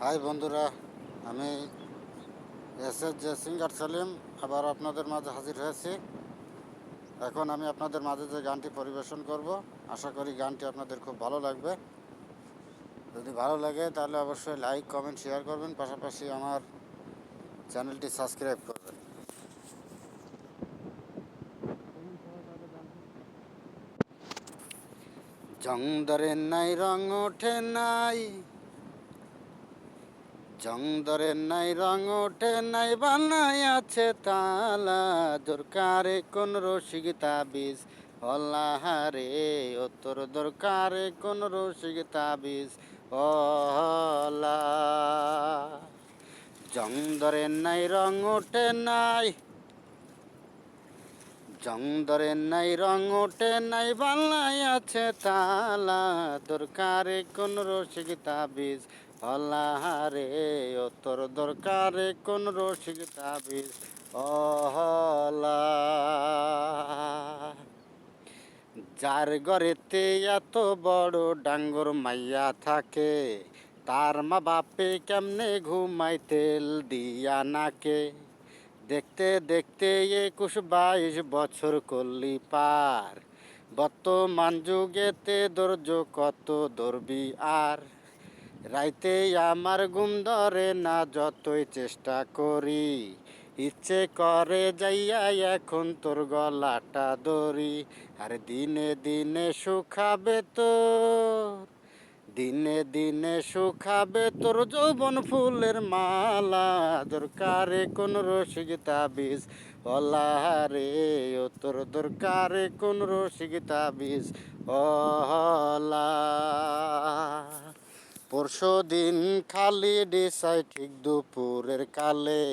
High বন্ধুরা, আমি S S J singer Selim, আবার আপনাদের মাঝে হাজির হয়েছি। এখন আমি আপনাদের মাঝে যে গানটি পরিবেশন করব, আশা করি গানটি আপনাদের খুব ভালো লাগবে। যদি ভালো লাগে, তাহলে অবশ্যই লাইক, কমেন্ট, শেয়ার করবেন, পাশাপাশি আমার চ্যানেলটি সাবস্ক্রাইব করবেন। জং ধরে নাই, রং ওঠে নাই জং ধরে নাই রং, ওঠে নাই বানাই আছে তালা। দরকারে কোন রসিক তাবিজ? অল্লাহারে ও তোর দরকারে কোন রসিক তাবিজ? জং ধরে নাই রং, ওঠে নাই। জং ধরে নাই রং, ওঠে নাই বাংলায় আছে তালা। দরকারে কোন রসিক তাবিজ? হলাহারে ও তোর দরকারে কোন রসিক তাবিজ? অহলা। যার ঘরেতে এত বড় ডাঙ্গর মাইয়া থাকে, তার মা বাপে কেমনে ঘুমাই তেল দিয়া নাকে? দেখতে দেখতে একুশ বাইশ বছর করলি পার, বর্তমান যুগেতে ধৈর্য কত ধরবি আর? রাইতে আমার ঘুম ধরে না, যতই চেষ্টা করি। ইচ্ছে করে যাইয়া এখন তোর গলাটা দড়ি আর দিনে দিনে শুকাবে তোর, দিনে দিনে শুকাবে তোর যৌবন ফুলের মালা। দরকারে কোন রসিক তাবিজ, অলাহারে ও তোর দরকারে কোন রসিক তাবিজ। অলা পরশু দিন খালি ডিসাই ঠিক দুপুরের কালে।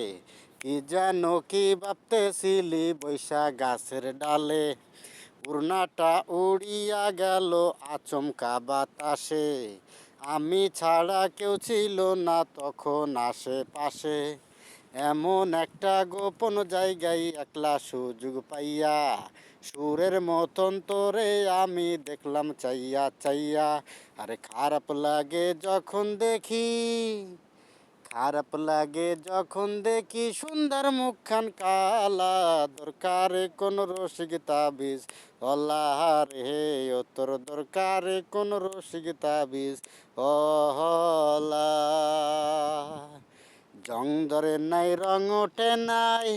কি যেন কি ভাবতেছিলি বৈশা গাছের ডালে? উড়নাটা উড়িয়া গেল আচমকা বাতাসে। আমি ছাড়া কেউ ছিল না তখন আশেপাশে। এমন একটা গোপন জায়গায় একলা সুযোগ পাইয়া, সুরের মতন তোরে আমি দেখলাম চাইয়া চাইয়া। আরে খারাপ লাগে যখন দেখি, খারাপ লাগে যখন দেখি, সুন্দর মুখখান কালা, দরকারে কোন রসিক তাবিজ। অল্লাহ রে ও তোর দরকারে কোন রসিক তাবিজ। অহলা জং ধরে নাই রং ওঠে নাই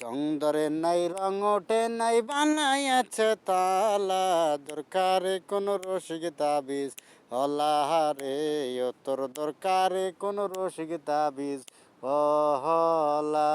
জং ধরে নাই রং ওঠে নাই বানাই আছে তালা, দরকারে কোনো রসিক তাবিজ, হলাহারে তোর দরকারে কোনো রসিক তাবিজ অহলা